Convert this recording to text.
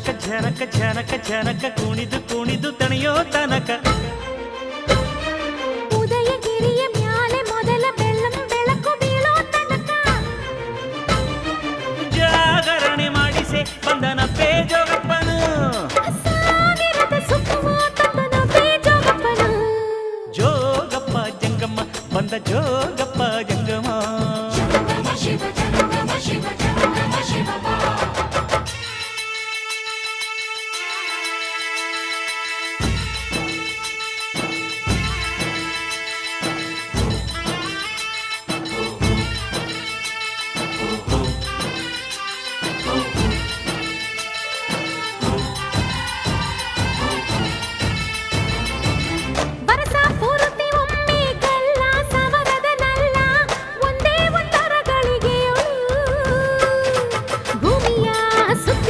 ಜನಕ ಜನಕ ಜನಕ ಜನಕ ಕುಣಿದು ಕುಣಿದು ತಣಿಯೋ ತನಕ ಉದಯಗಿರಿಯ ಮ್ಯಾಲೆ ಮೊದಲ ಬೆಳ್ಳಂ ಬೆಳಕು ಜಾಗರಣೆ ಮಾಡಿಸೆ ಬಂದನ ಪೇಜೋಗಪ್ಪನು ಸಾಗರದ ಸುಖವ ಬಂದ ಜೋಗ